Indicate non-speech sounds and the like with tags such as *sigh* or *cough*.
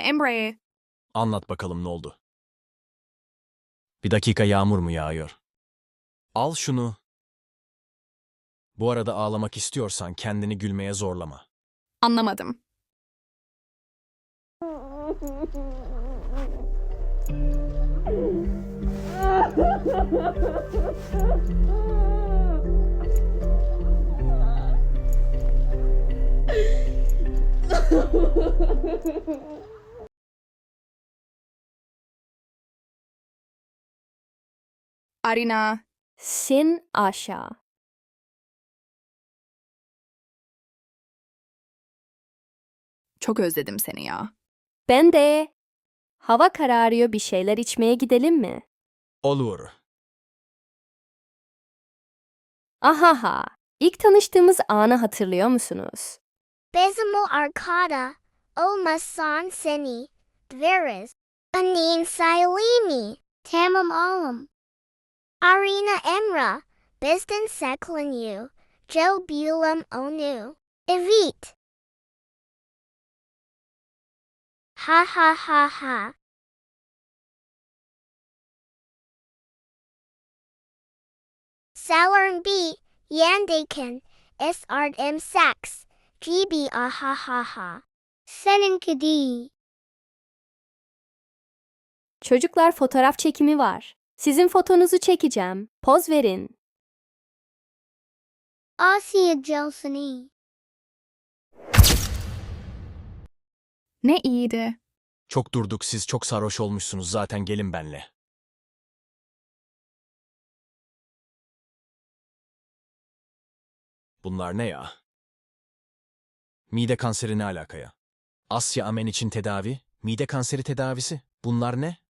Emre, Anlat bakalım ne oldu? Bir dakika yağmur mu yağıyor? Al şunu. Bu arada ağlamak istiyorsan kendini gülmeye zorlama. anlamadım. *laughs* Arina, Sin aşağı. çok özledim seni ya. Ben de. Hava kararıyor bir şeyler içmeye gidelim mi? Olur. Ahaha. İlk tanıştığımız anı hatırlıyor musunuz? Besamo Arcada, Olmasan Seni, Dveris, Anin Silemi, Tamam Alam. Arena Emra, Bistan Seklanyu, Joe Bulam Onu, Evit. Ha ha ha ha. Salarn B, Yandaken, S Art M Sax, GB ah ha ha ha. Seninkidi. Çocuklar fotoğraf çekimi var. Sizin fotonuzu çekeceğim. Poz verin. Asia Jelsoni. Ne iyiydi. Çok durduk siz çok sarhoş olmuşsunuz zaten gelin benle. Bunlar ne ya? Mide kanseri ne alakaya? Asya Amen için tedavi, mide kanseri tedavisi. Bunlar ne?